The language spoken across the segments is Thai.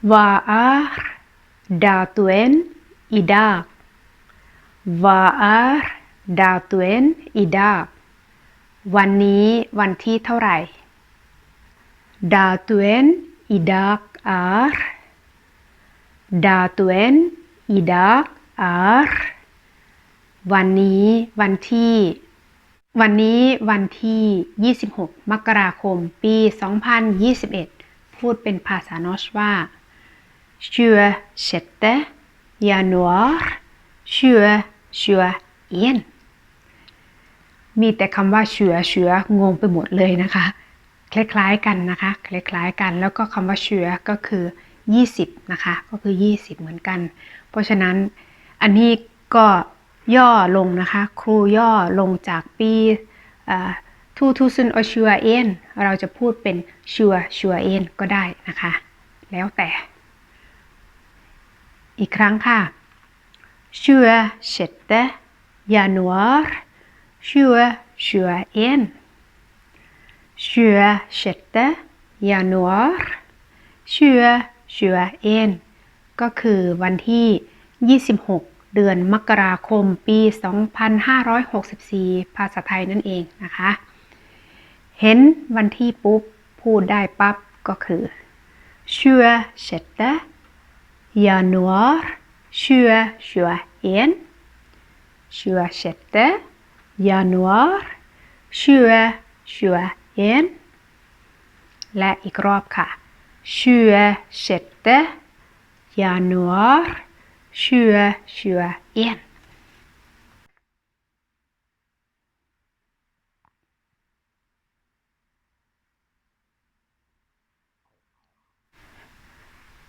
Vad är datumen idag? Vad är datumen idag? วันนี้วันที่เท่าไหร่ Datumen idag är Datumen idag är วันนี้วันที่ วันนี้วันที่ 26 มกราคม ปี 2021 พูดเป็นภาษานอชว่า 26 januar 2021มีแต่คำว่าเชือเชืองงไปหมดเลยนะคะ คล้ายๆกันนะคะคล้ายๆกันแล้วก็คำว่าเชือก็คือ 20 นะคะ ก็คือ 20 เหมือนกัน เพราะฉะนั้นอันนี้ก็ย่อลงนะคะ ครูย่อลงจากปีทูทูซุนอชัวเอ็นเราจะพูดเป็นชัวชัวเอ็นก็ได้นะคะ แล้วแต่ อีกครั้งค่ะชัวเชตเตยานวาร์ชัวชัวเอ็นชัวเชตเตยานวาร์ชัวชัวเอ็นก็คือวันที่ 26 เดือนมกราคมปี 2564 ภาษาไทยนั่นเองนะคะ เห็นวันที่ปุ๊บ พูดได้ปั๊บก็คือชัวเชตเต januar 2021 26 januar 2021และอีกรอบค่ะ 26 januar 2021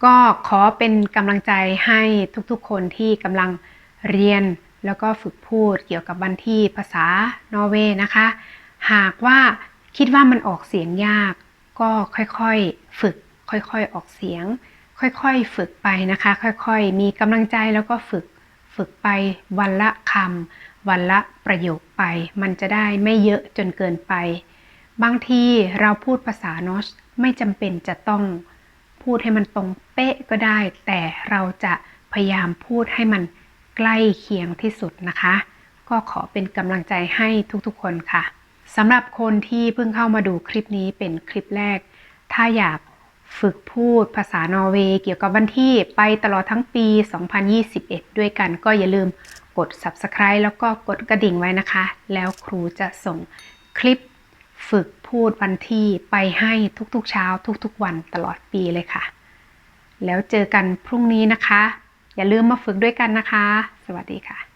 ก็ขอเป็นกำลังใจให้ทุกๆ คนที่กำลังเรียนแล้วก็ฝึกพูดเกี่ยวกับวันที่ภาษานอร์เวย์นะคะ หากว่าคิดว่ามันออกเสียงยาก ก็ค่อยๆฝึก ค่อยๆออกเสียง ค่อยๆฝึกไปนะคะ ค่อยๆ มีกำลังใจแล้วก็ฝึกฝึกไปวันละคำวันละประโยคไป มันจะได้ไม่เยอะจนเกินไป บางทีเราพูดภาษานอสไม่จำเป็นจะต้อง พูดให้มันตรงเป๊ะก็ได้ แต่เราจะพยายามพูดให้มันใกล้เคียงที่สุดนะคะ ก็ขอเป็นกำลังใจให้ทุกๆคนค่ะสำหรับคนที่เพิ่งเข้ามาดูคลิปนี้เป็นคลิปแรก ถ้าอยากฝึกพูดภาษานอร์เวย์เกี่ยวกับวันที่ไปตลอดทั้งปี 2021 ด้วยกันก็อย่าลืมกด subscribe แล้วก็กดกระดิ่งไว้นะคะ แล้วครูจะส่งคลิป ฝึกพูดวันที่ไปให้ทุกๆเช้าทุกๆวันตลอดปีเลยค่ะ แล้วเจอกันพรุ่งนี้นะคะ อย่าลืมมาฝึกด้วยกันนะคะ สวัสดีค่ะ